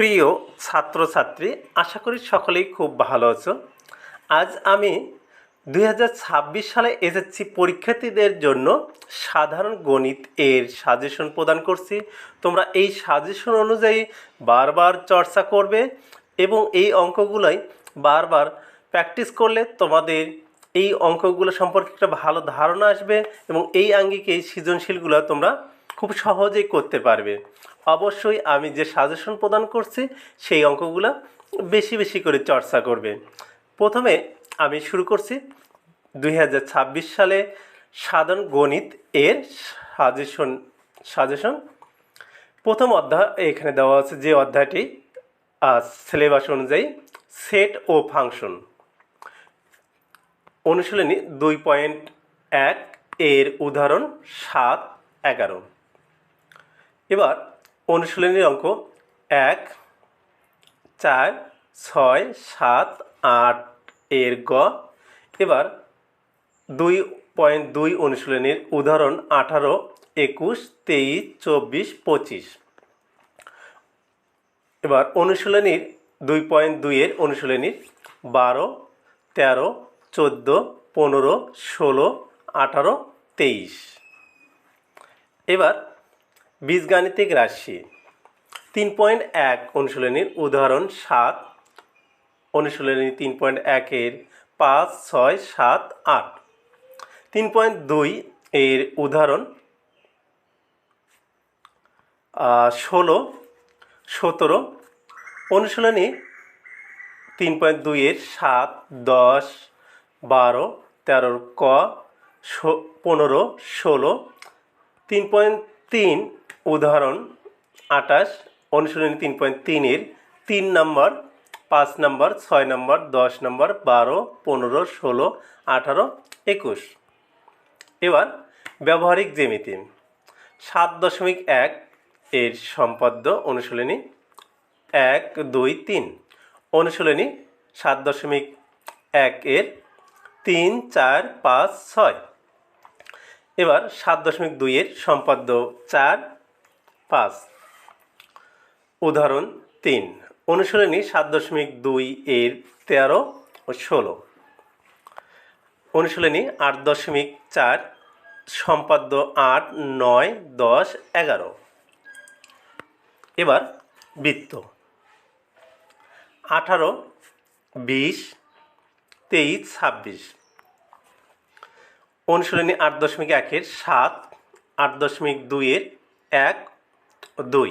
প্রিয় ছাত্রছাত্রী, আশা করি সকলেই খুব ভালো আছো। আজ আমি দুই হাজার ছাব্বিশ সালে এসএসসি পরীক্ষার্থীদের জন্য সাধারণ গণিত এর সাজেশন প্রদান করছি। তোমরা এই সাজেশন অনুযায়ী বারবার চর্চা করবে এবং এই অঙ্কগুলোই বারবার প্র্যাকটিস করলে তোমাদের এই অঙ্কগুলো সম্পর্কে একটা ভালো ধারণা আসবে এবং এই আঙ্গিকে এই সৃজনশীলগুলো তোমরা খুব সহজেই করতে পারবে। অবশ্যই আমি যে সাজেশন প্রদান করছি, সেই অঙ্কগুলো বেশি বেশি করে চর্চা করবে। প্রথমে আমি শুরু করছি। দুই হাজার ছাব্বিশ সালে সাধারণ গণিত এর সাজেশন সাজেশন প্রথম অধ্যায় এখানে দেওয়া আছে যে অধ্যায়টি সিলেবাস অনুযায়ী সেট ও ফাংশন অনুশীলনী দুই পয়েন্ট এক এর উদাহরণ সাত এগারো। এবার অনুশীলনীর অঙ্ক এক, চার, ছয়, সাত, আট এর গ। এবার দুই পয়েন্ট দুই অনুশীলনীর উদাহরণ আঠারো, একুশ, তেইশ, চব্বিশ, পঁচিশ। এবার অনুশীলনীর দুই পয়েন্ট দুইয়ের অনুশীলনীর বারো, তেরো, চোদ্দ, পনেরো, ষোলো, আঠারো, তেইশ। এবার বীজগাণিতিক রাশি। তিন পয়েন্ট এক অনুশীলনীর উদাহরণ সাত। অনুশীলনী তিন পয়েন্ট একের পাঁচ, ছয়, সাত, আট। তিন পয়েন্ট দুই এর উদাহরণ ষোলো, সতেরো। অনুশীলনী তিন পয়েন্ট দুইয়ের সাত, দশ, বারো, তেরোর ক পনেরো, ষোলো। তিন পয়েন্ট তিন উদাহরণ আটাশ অনুশীলনী তিন পয়েন্ট তিনের তিন নম্বর, পাঁচ নম্বর, ছয় নম্বর, দশ নম্বর, বারো, পনেরো, ষোলো, আঠারো, একুশ। এবার ব্যবহারিক জ্যামিতি। সাত দশমিক এক এর সম্পাদ্য অনুশীলনী এক, দুই, তিন। অনুশীলনী সাত দশমিক এক এর তিন, চার, পাঁচ, ছয়। এবার সাত দশমিক দুইয়ের সম্পাদ্য চার পাঁচ। উদাহরণ তিন। অনুশীলনী সাত দশমিক দুই এর তেরো ও ষোলো। অনুশীলনী আট দশমিক চার, সম্পাদ্য আট, নয়, দশ, এগারো। এবার বৃত্ত। আঠারো, বিশ, তেইশ, ছাব্বিশ। অনুশীলনী আট দশমিক একের সাত, আট দশমিক দুইয়ের এক দুই।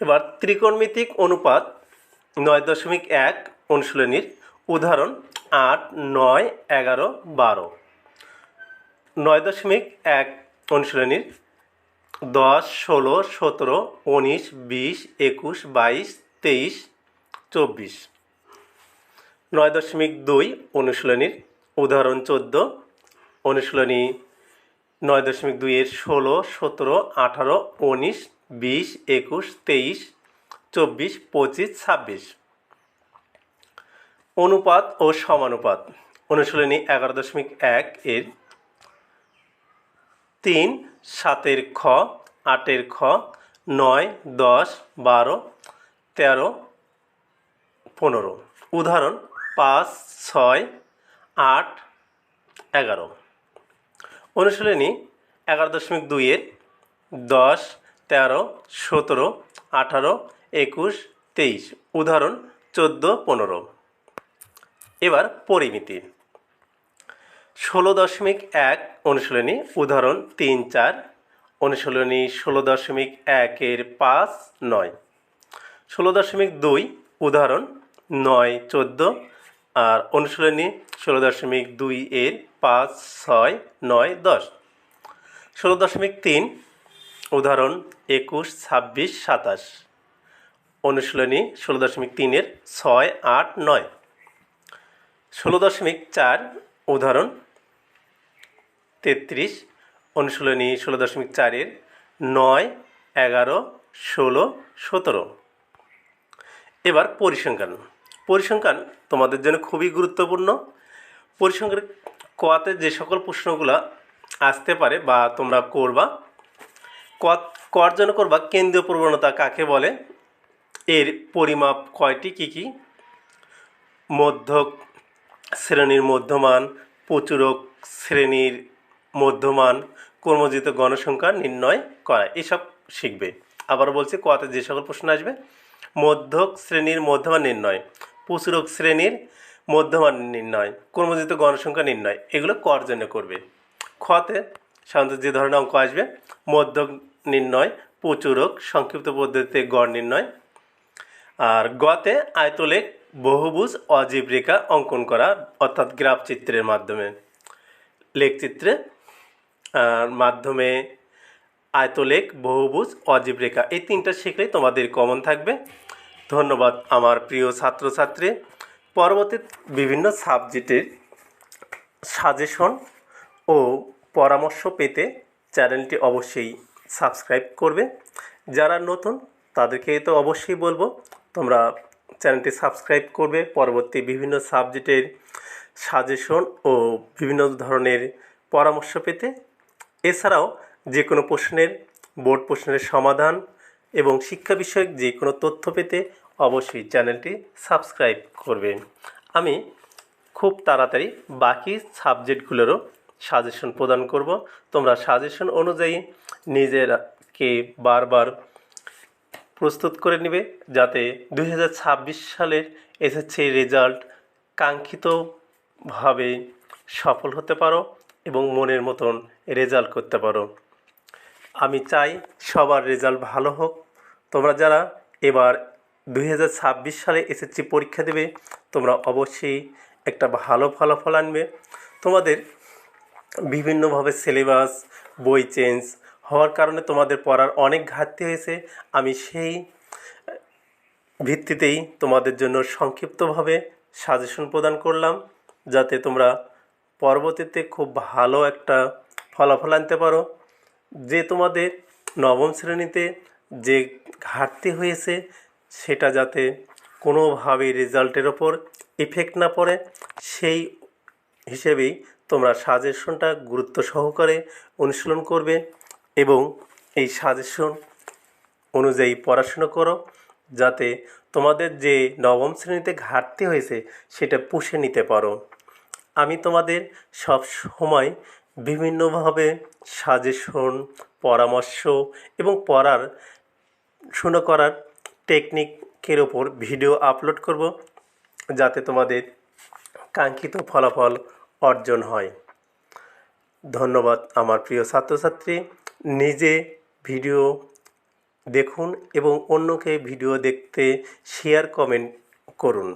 এবার ত্রিকোণমিতিক অনুপাত নয় দশমিক এক অনুশীলনীর উদাহরণ আট, নয়, এগারো, বারো। নয় দশমিক এক অনুশীলনীর দশ, ষোলো, সতেরো, উনিশ, বিশ, একুশ, বাইশ, তেইশ, চব্বিশ। নয় দশমিক দুই অনুশীলনীর উদাহরণ চোদ্দ অনুশীলনী নয় দশমিক দুইয়ের ষোলো, সতেরো, আঠারো, উনিশ, বিশ, একুশ, তেইশ, চব্বিশ, পঁচিশ, ছাব্বিশ। অনুপাত ও সমানুপাত। অনুশীলনী এগারো দশমিক এক এর তিন, সাতের খ, আটের খ, নয়, দশ, বারো, তেরো, পনেরো। উদাহরণ পাঁচ, ছয়, আট, এগারো। অনুশীলনী এগারো দশমিক দুইয়ের দশ, তেরো, সতেরো, আঠারো, একুশ, তেইশ। উদাহরণ, চোদ্দ, পনেরো। এবার পরিমিতি। ষোলো দশমিক এক অনুশীলনী, উদাহরণ, তিন, চার। অনুশীলনী ষোলো দশমিক একের পাঁচ, নয়। ষোলো দশমিক দুই, উদাহরণ, নয়, চোদ্দ। আর অনুশীলনী ষোলো দশমিক দুই এর পাঁচ, ছয়, নয়, দশ। ষোলো দশমিক তিন, উদাহরণ একুশ, ছাব্বিশ, সাতাশ। অনুশীলনী ষোলো দশমিক তিনের ছয়, আট, নয়। ষোলো দশমিক চার, উদাহরণ তেত্রিশ। অনুশীলনী ষোলো দশমিক চারের নয়, এগারো, ষোলো, সতেরো। এবার পরিসংখ্যান। পরিসংখ্যান তোমাদের জন্য খুবই গুরুত্বপূর্ণ। পরিসংখ্যান কোয়াতে যে সকল প্রশ্নগুলো আসতে পারে বা তোমরা করবা কর জন্য করবা, কেন্দ্রীয় প্রবণতা কাকে বলে, এর পরিমাপ কয়টি, কী কী? মধ্যক শ্রেণির মধ্যমান, প্রচুরক শ্রেণির মধ্যমান কর্মজিত গণসংখ্যা নির্ণয় করা, এসব শিখবে। আবার বলছি, কতে যে সকল প্রশ্ন আসবে, মধ্যক শ্রেণির মধ্যমান নির্ণয়। প্রচুরক শ্রেণির মধ্যমান নির্ণয় কর্মজিত গণসংখ্যা নির্ণয়, এগুলো কর জন্য করবে। খতে সাধারণত যে ধরনের অঙ্ক আসবে, মধ্যক নির্ণয়, প্রচুরক, সংক্ষিপ্ত পদ্ধতিতে গড় নির্ণয়, আর গতে আয়তলেখ, বহুভুজ, অজীব রেখা অঙ্কন করা, অর্থাৎ গ্রাফ চিত্রের মাধ্যমে। লেখচিত্রে মাধ্যমে আয়তলেখ, বহুভুজ, অজীব রেখা, এই তিনটা শিখলেই তোমাদের কমন থাকবে। ধন্যবাদ আমার প্রিয় ছাত্রছাত্রী। পরবর্তী বিভিন্ন সাবজেক্টের সাজেশন ও পরামর্শ পেতে চ্যানেলটি অবশ্যই সাবস্ক্রাইব করবে। যারা নতুন, তাদেরকে তো অবশ্যই বলব, তোমরা চ্যানেলটি সাবস্ক্রাইব করবে। পরবর্তী বিভিন্ন সাবজেক্টের সাজেশন ও বিভিন্ন ধরনের পরামর্শ পেতে। এছাড়াও যে কোনো প্রশ্নের, বোর্ড প্রশ্নের সমাধান এবং শিক্ষা বিষয়ক যে কোনো তথ্য পেতে অবশ্যই চ্যানেলটি সাবস্ক্রাইব করবে আমি খুব তাড়াতাড়ি বাকি সাবজেক্টগুলোরও সাজেশন প্রদান করব। তোমরা সাজেশন অনুযায়ী নিজেরকে বারবার প্রস্তুত করে নেবে যাতে দু হাজার ছাব্বিশ সালের এসএসসি রেজাল্ট কাঙ্ক্ষিতভাবে সফল হতে পারো এবং মনের মতন রেজাল্ট করতে পারো। আমি চাই সবার রেজাল্ট ভালো হোক। তোমরা যারা এবার দুই হাজার ছাব্বিশ সালে এসএসসি পরীক্ষা দেবে। তোমরা অবশ্যই একটা ভালো ফলাফল আনবে। তোমাদের বিভিন্নভাবে সিলেবাস, বই চেঞ্জ হওয়ার কারণে তোমাদের পড়ার অনেক ঘাটতি হয়েছে। আমি সেই ভিত্তিতেই তোমাদের জন্য সংক্ষিপ্তভাবে সাজেশন প্রদান করলাম, যাতে তোমরা পরবর্তীতে খুব ভালো একটা ফলাফল আনতে পারো। যে তোমাদের নবম শ্রেণীতে যে ঘাটতি হয়েছে সেটা যাতে কোনোভাবে রেজাল্টের ওপর ইফেক্ট না পড়ে, সেই হিসেবেই তোমরা সাজেশনটা গুরুত্ব সহকারে অনুশীলন করবে এবং এই সাজেশন অনুযায়ী পড়াশুনো করো যাতে তোমাদের যে নবম শ্রেণীতে ঘাটতি হয়েছে সেটা পুষে নিতে পারো। আমি তোমাদের সব সময় বিভিন্নভাবে সাজেশন পরামর্শ এবং পড়ার, শুনো করার টেকনিকের ওপর ভিডিও আপলোড করব যাতে তোমাদের কাঙ্ক্ষিত ফলাফল অর্জন হয়। ধন্যবাদ আমার প্রিয় ছাত্রছাত্রী। নিজে ভিডিও দেখুন এবং অন্যকে ভিডিও দেখতে শেয়ার কমেন্ট করুন।